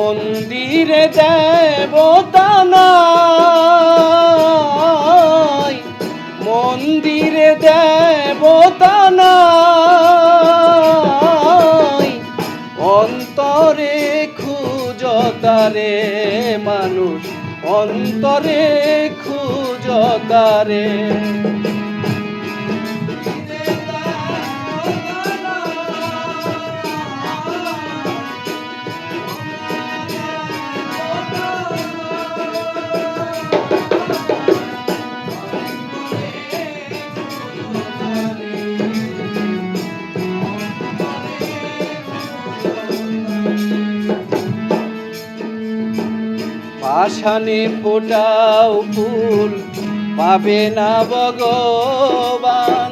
মন্দিরে দেবতা নাই মন্দিরে দেবতা নাই অন্তরে খুঁজতারে মানুষ অন্তরে খুঁজতারে পাশানে ফোটাও ফুল, পাবে না ভগবান।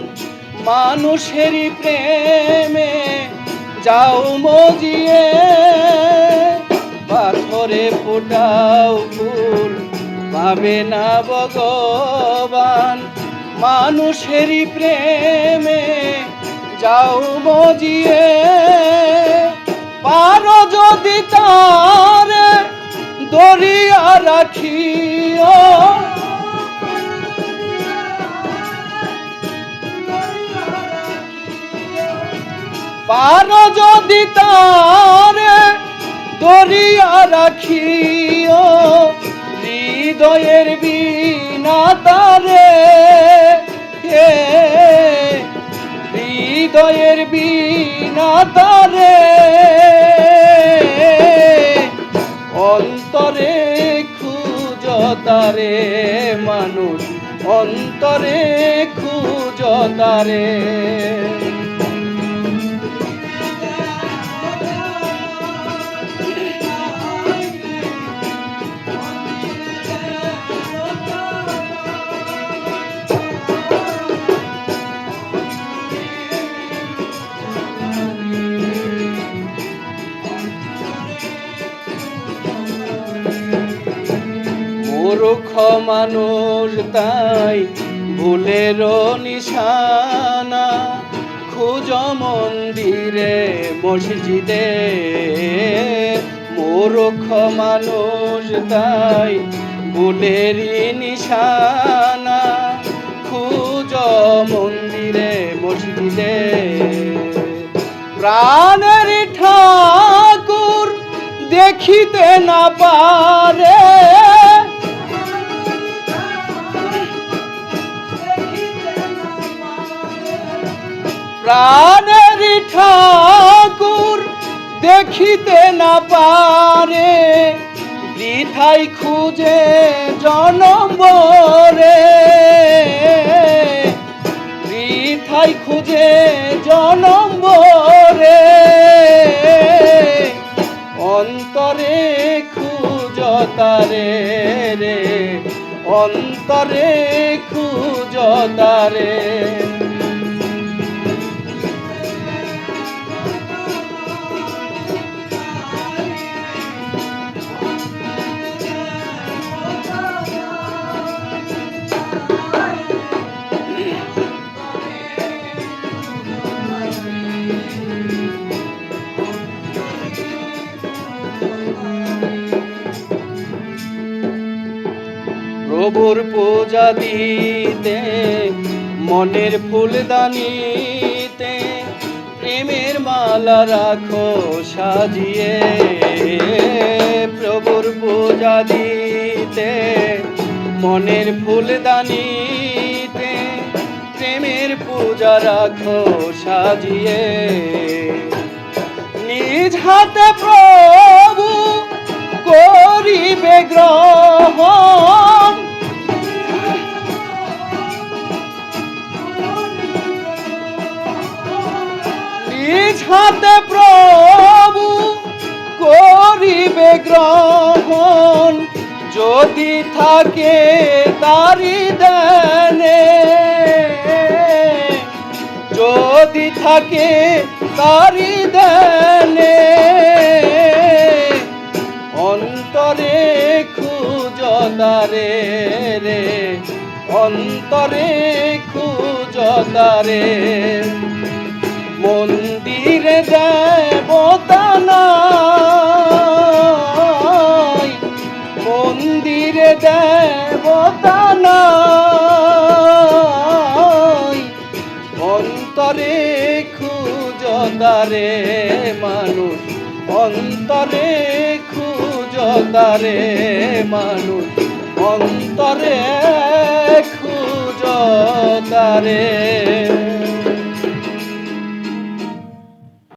মানুষেরই প্রেমে যাও মজিয়ে, পাথরে ফোটাও ফুল, পাবে না ভগবান। মানুষেরই প্রেমে যাও মজিয়ে, পারো যদি তার দরিয়া রাখিও। পারো যদি তার দরিয়া রাখিও হৃদয়ের বিনা তারে। হৃদয়ের বিনা তারে। খুঁজতারে মানুষ অন্তরে খুঁজতারে মূর্খ মানুষ তাই ভুলের নিশানা। খুঁজ মন্দিরে মসজিদে। মূর্খ মানুষ তাই ভুলেরই নিশানা। খুঁজ মন্দিরে মসজিদে। প্রাণের ঠাকুর দেখিতে না পারে প্রাণের ঠাকুর দেখিতে না পারে। বৃথাই খুঁজে জনম্বরে। বৃথাই খুঁজে জনম্বরে। অন্তরে খুঁজতারে রে। অন্তরে খুঁজতারে প্রভুর পূজা দিতে, মনের ফুলদানিতে প্রেমের মালা রাখো, সাজিয়ে প্রভুর পূজা দিতে, মনের ফুলদানিতে প্রেমের পূজা রাখো, সাজিয়ে। নিজ হাতে প্রভু করিবে গ্রহণ নিজ হাতে প্রভু করিবে গ্রহণ। যদি থাকে তারি দানে। যদি থাকে তারি দানে। অন্তরে খুঁজতারে রে অন্তরে খুঁজতারে মন্দিরে দেবতা নাই। মন্দিরে দেবতা নাই। অন্তরে খুজদারে মানুষ অন্তরে খুজদারে মানুষ অন্তরে খুজদারে।